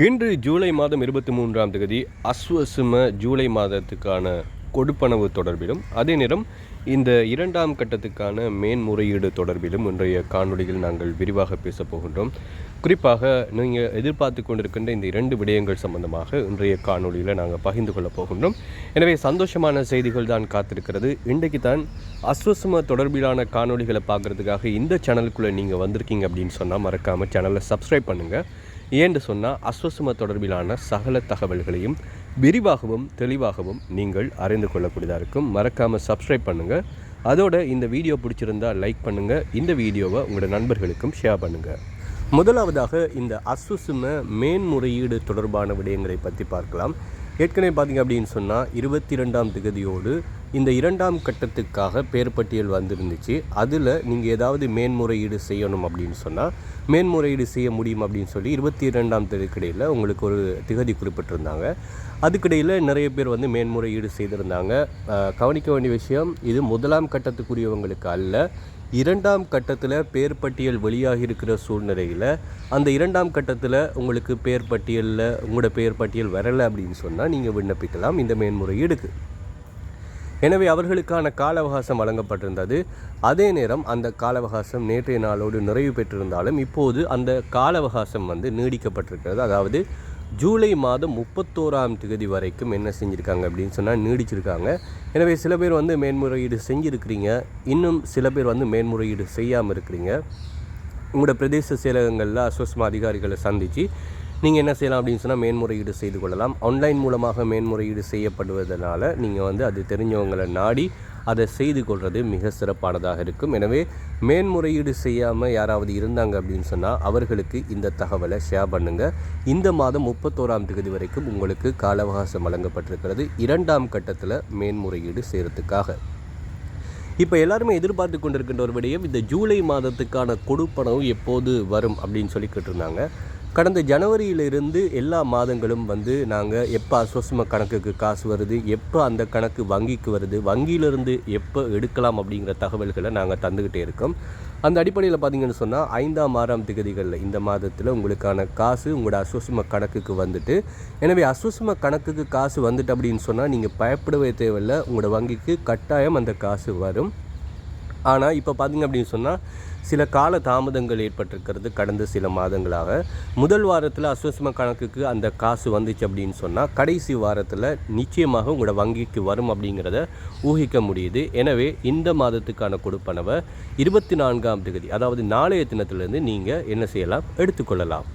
இன்று ஜூலை மாதம் இருபத்தி மூன்றாம் தேதி அஸ்வசும ஜூலை மாதத்துக்கான கொடுப்பனவு தொடர்பிலும் அதே நேரம் இந்த இரண்டாம் கட்டத்துக்கான மேன்முறையீடு தொடர்பிலும் இன்றைய காணொலியில் நாங்கள் விரிவாக பேசப் போகின்றோம். குறிப்பாக நீங்கள் எதிர்பார்த்து கொண்டிருக்கின்ற இந்த இரண்டு விடயங்கள் சம்பந்தமாக இன்றைய காணொளியில் நாங்கள் பகிர்ந்து கொள்ளப் போகின்றோம். எனவே சந்தோஷமான செய்திகள் தான் காத்திருக்கிறது. இன்றைக்கு தான் அஸ்வசம தொடர்பிலான காணொளிகளை பார்க்குறதுக்காக இந்த சேனலுக்குள்ளே நீங்கள் வந்திருக்கீங்க அப்படின்னு சொன்னால் மறக்காமல் சேனலை சப்ஸ்கிரைப் பண்ணுங்கள் ஏன்னு சொன்னால் அஸ்வசம தொடர்பிலான சகல தகவல்களையும் விரிவாகவும் தெளிவாகவும் நீங்கள் அறிந்து கொள்ளக்கூடியதாக இருக்கும். மறக்காமல் சப்ஸ்கிரைப் பண்ணுங்கள் அதோட இந்த வீடியோ பிடிச்சிருந்தா லைக் பண்ணுங்கள் இந்த வீடியோவை உங்களோட நண்பர்களுக்கும் ஷேர் பண்ணுங்கள் முதலாவதாக இந்த அசுசும மேன்முறையீடு தொடர்பான விடயங்களை பற்றி பார்க்கலாம். ஏற்கனவே பார்த்தீங்க அப்படின்னு சொன்னால் இருபத்தி ரெண்டாம் திகதியோடு இந்த இரண்டாம் கட்டத்துக்காக பேர் பட்டியல் வந்திருந்துச்சு. அதில் நீங்கள் ஏதாவது மேன்முறையீடு செய்யணும் அப்படின்னு சொன்னால் மேன்முறையீடு செய்ய முடியும் அப்படின்னு சொல்லி இருபத்தி இரண்டாம் தேதிக்கிடையில் உங்களுக்கு ஒரு திகதி குறிப்பிட்டிருந்தாங்க. அதுக்கிடையில் நிறைய பேர் வந்து மேன்முறையீடு செய்திருந்தாங்க. கவனிக்க வேண்டிய விஷயம் இது முதலாம் கட்டத்துக்குரியவங்களுக்கு அல்ல. இரண்டாம் கட்டத்தில் பேர் பட்டியல் வெளியாகி இருக்கிற சூழ்நிலையில் அந்த இரண்டாம் கட்டத்தில் உங்களுக்கு பேர் பட்டியலில் உங்களோட பேர் பட்டியல் வரலை அப்படின்னு சொன்னால் நீங்கள் விண்ணப்பிக்கலாம். இந்த மேன்முறையீடுக்கு எனவே அவர்களுக்கான கால அவகாசம் வழங்கப்பட்டிருந்தது. அதே நேரம் அந்த கால அவகாசம் நேற்றைய நாளோடு நிறைவு பெற்றிருந்தாலும் இப்போது அந்த கால அவகாசம் வந்து நீடிக்கப்பட்டிருக்கிறது. அதாவது ஜூலை மாதம் முப்பத்தோராம் தேதி வரைக்கும் என்ன செஞ்சுருக்காங்க அப்படின்னு சொன்னால் நீடிச்சிருக்காங்க. எனவே சில பேர் வந்து மேன்முறையீடு செஞ்சுருக்கிறீங்க. இன்னும் சில பேர் வந்து மேன்முறையீடு செய்யாமல் இருக்கிறீங்க. உங்களோட பிரதேச செயலகங்களில் அஸ்வஸ்மா அதிகாரிகளை சந்தித்து நீங்கள் என்ன செய்யலாம் அப்படின்னு சொன்னால் மேன்முறையீடு செய்து கொள்ளலாம். ஆன்லைன் மூலமாக மேன்முறையீடு செய்யப்படுவதனால நீங்கள் வந்து அது தெரிஞ்சவங்களை நாடி அதை செய்து கொள்வது மிக சிறப்பானதாக இருக்கும். எனவே மேன்முறையீடு செய்யாமல் யாராவது இருந்தாங்க அப்படின்னு சொன்னால் அவர்களுக்கு இந்த தகவலை ஷேர் பண்ணுங்கள் இந்த மாதம் முப்பத்தோராம் தேதி வரைக்கும் உங்களுக்கு கால அவகாசம் வழங்கப்பட்டிருக்கிறது. இரண்டாம் கட்டத்தில் மேன்முறையீடு செய்கிறதுக்காக இப்போ எல்லாருமே எதிர்பார்த்து கொண்டிருக்கின்ற ஒரு விடயம் இந்த ஜூலை மாதத்துக்கான கொடுப்பனவு எப்போது வரும் அப்படின்னு சொல்லி கேட்டிருந்தாங்க. கடந்த ஜனவரியிலிருந்து எல்லா மாதங்களும் வந்து நாங்கள் எப்போ அஸ்வசம கணக்குக்கு காசு வருது எப்போ அந்த கணக்கு வங்கிக்கு வருது வங்கியிலிருந்து எப்போ எடுக்கலாம் அப்படிங்கிற தகவல்களை நாங்கள் தந்துக்கிட்டே இருக்கோம். அந்த அடிப்படையில் பார்த்தீங்கன்னு சொன்னால் ஐந்தாம் ஆறாம் திகதிகளில் இந்த மாதத்தில் உங்களுக்கான காசு உங்களோட அஸ்வசம கணக்குக்கு வந்துட்டு எனவே அஸ்வசம கணக்குக்கு காசு வந்துட்டு அப்படின்னு சொன்னால் நீங்கள் பயப்படவே தேவையில்லை. உங்களோட வங்கிக்கு கட்டாயம் அந்த காசு வரும். ஆனால் இப்போ பார்த்தீங்க அப்படின்னு சொன்னால் சில கால தாமதங்கள் ஏற்பட்டிருக்கிறது கடந்த சில மாதங்களாக. முதல் வாரத்தில் அஸ்வசம கணக்குக்கு அந்த காசு வந்துச்சு அப்படின்னு சொன்னால் கடைசி வாரத்தில் நிச்சயமாக உங்களோட வங்கிக்கு வரும் அப்படிங்கிறத ஊகிக்க முடியுது. எனவே இந்த மாதத்துக்கான கொடுப்பனவை இருபத்தி நான்காம் தேதி அதாவது நாளைய தினத்திலேருந்து நீங்கள் என்ன செய்யலாம்? எடுத்துக்கொள்ளலாம்.